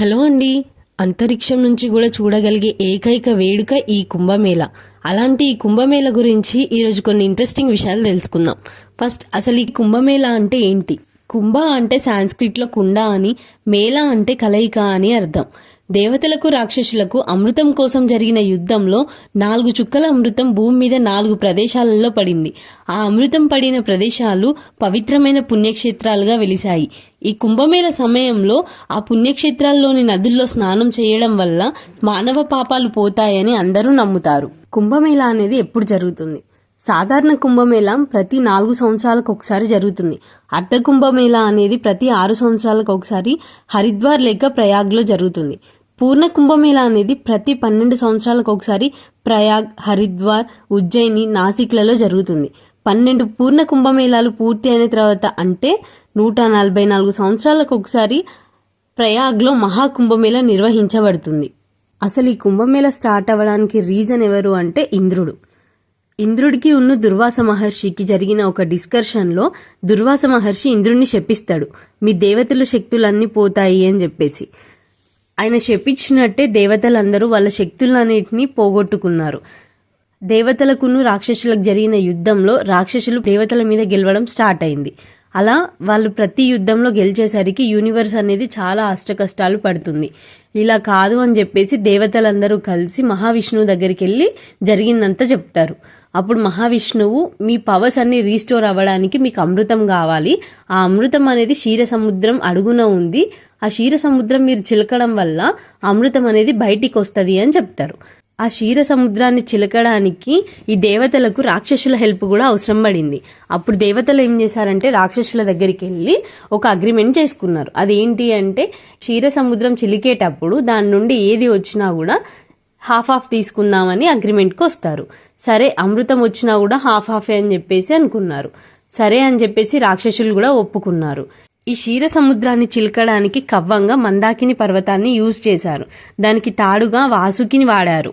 Hello అండి. అంతరిక్షం నుంచి కూడా చూడగలిగే ఏకైక వేడుక ఈ కుంభమేళ. అలాంటి ఈ కుంభమేళ గురించి ఈరోజు కొన్ని ఇంట్రెస్టింగ్ విషయాలు తెలుసుకుందాం. ఫస్ట్ అసలు ఈ కుంభమేళ అంటే ఏంటి? కుంభ అంటే సాంస్క్రిట్లో కుండ అని మేళ అంటే కలయిక అని అర్థం. దేవతలకు రాక్షసులకు అమృతం కోసం జరిగిన యుద్ధంలో నాలుగు చుక్కల అమృతం భూమి మీద నాలుగు ప్రదేశాలలో పడింది. ఆ అమృతం పడిన ప్రదేశాలు పవిత్రమైన పుణ్యక్షేత్రాలుగా వెలిశాయి. ఈ కుంభమేళ సమయంలో ఆ పుణ్యక్షేత్రాల్లోని నదుల్లో స్నానం చేయడం వల్ల మానవ పాపాలు పోతాయని అందరూ నమ్ముతారు. కుంభమేళ అనేది ఎప్పుడు జరుగుతుంది? సాధారణ కుంభమేళ ప్రతి నాలుగు సంవత్సరాలకు ఒకసారి జరుగుతుంది. అర్ధ కుంభమేళ అనేది ప్రతి ఆరు సంవత్సరాలకు ఒకసారి హరిద్వార్ లేక ప్రయాగ్లో జరుగుతుంది. పూర్ణ కుంభమేళ అనేది ప్రతి పన్నెండు సంవత్సరాలకు ఒకసారి ప్రయాగ్ హరిద్వార్ ఉజ్జయిని నాసిక్లలో జరుగుతుంది. పన్నెండు పూర్ణ కుంభమేళాలు పూర్తి అయిన తర్వాత అంటే నూట నలభై నాలుగు సంవత్సరాలకు ఒకసారి ప్రయాగ్లో మహాకుంభమేళ నిర్వహించబడుతుంది. అసలు ఈ కుంభమేళ స్టార్ట్ అవ్వడానికి రీజన్ ఎవరు అంటే ఇంద్రుడు. ఇంద్రుడికి ఉన్న దుర్వాస మహర్షికి జరిగిన ఒక డిస్కషన్లో దుర్వాస మహర్షి ఇంద్రుడిని శపిస్తాడు. మీ దేవతల శక్తులన్నీ పోతాయి అని చెప్పేసి. ఆయన చెప్పించినట్టే దేవతలందరూ వాళ్ళ శక్తులన్నిటినీ పోగొట్టుకున్నారు. దేవతలకును రాక్షసులకు జరిగిన యుద్ధంలో రాక్షసులు దేవతల మీద గెలవడం స్టార్ట్ అయింది. అలా వాళ్ళు ప్రతి యుద్ధంలో గెలిచేసరికి యూనివర్స్ అనేది చాలా అష్టకష్టాలు పడుతుంది. ఇలా కాదు అని చెప్పేసి దేవతలందరూ కలిసి మహావిష్ణువు దగ్గరికి వెళ్ళి జరిగిందంతా చెప్తారు. అప్పుడు మహావిష్ణువు మీ పవర్స్ అన్ని రీస్టోర్ అవ్వడానికి మీకు అమృతం కావాలి. ఆ అమృతం అనేది క్షీర సముద్రం అడుగున ఉంది. ఆ క్షీర సముద్రం మీరు చిలకడం వల్ల అమృతం అనేది బయటికి వస్తుంది అని చెప్తారు. ఆ క్షీర సముద్రాన్ని చిలకడానికి ఈ దేవతలకు రాక్షసుల హెల్ప్ కూడా అవసరం పడింది. అప్పుడు దేవతలు ఏం చేశారంటే రాక్షసుల దగ్గరికి వెళ్ళి ఒక అగ్రిమెంట్ చేసుకున్నారు. అదేంటి అంటే క్షీర సముద్రం చిలికేటప్పుడు దాని నుండి ఏది వచ్చినా కూడా హాఫ్ హాఫ్ తీసుకుందామని అగ్రిమెంట్కి వస్తారు. సరే అమృతం వచ్చినా కూడా హాఫ్ హాఫే అని చెప్పేసి అనుకున్నారు. సరే అని చెప్పేసి రాక్షసులు కూడా ఒప్పుకున్నారు. ఈ క్షీర సముద్రాన్ని చిలకడానికి కవ్వంగా మందాకిని పర్వతాన్ని యూజ్ చేశారు. దానికి తాడుగా వాసుకిని వాడారు.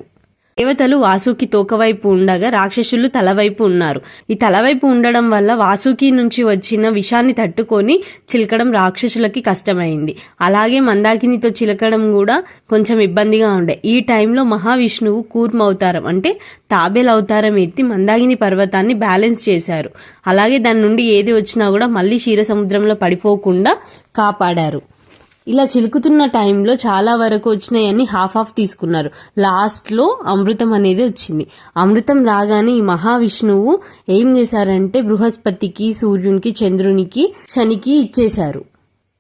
దేవతలు వాసుకి తోకవైపు ఉండగా రాక్షసులు తలవైపు ఉన్నారు. ఈ తలవైపు ఉండడం వల్ల వాసుకి నుంచి వచ్చిన విషాన్ని తట్టుకొని చిలకడం రాక్షసులకి కష్టమైంది. అలాగే మందాకినితో చిలకడం కూడా కొంచెం ఇబ్బందిగా ఉండే. ఈ టైంలో మహావిష్ణువు కూర్మ అవతారం అంటే తాబేల్ అవతారం ఎత్తి మందాగిని పర్వతాన్ని బ్యాలెన్స్ చేశారు. అలాగే దాని నుండి ఏది వచ్చినా కూడా మళ్ళీ క్షీర సముద్రంలో పడిపోకుండా కాపాడారు. ఇలా చిలుకుతున్న టైంలో చాలా వరకు వచ్చినాయని హాఫ్ ఆఫ్ తీసుకున్నారు. లాస్ట్లో అమృతం అనేది వచ్చింది. అమృతం రాగానే ఈ మహావిష్ణువు ఏం చేశారంటే బృహస్పతికి సూర్యునికి చంద్రునికి శనికి ఇచ్చేశారు.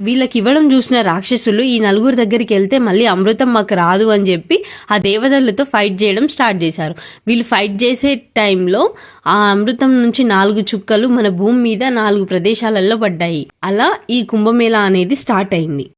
వీళ్ళకి ఇవ్వడం చూసిన రాక్షసులు ఈ నలుగురు దగ్గరికి వెళ్తే మళ్ళీ అమృతం మాకు రాదు అని చెప్పి ఆ దేవతలతో ఫైట్ చేయడం స్టార్ట్ చేశారు. వీళ్ళు ఫైట్ చేసే టైంలో ఆ అమృతం నుంచి నాలుగు చుక్కలు మన భూమి మీద నాలుగు ప్రదేశాలలో పడ్డాయి. అలా ఈ కుంభమేళ అనేది స్టార్ట్ అయింది.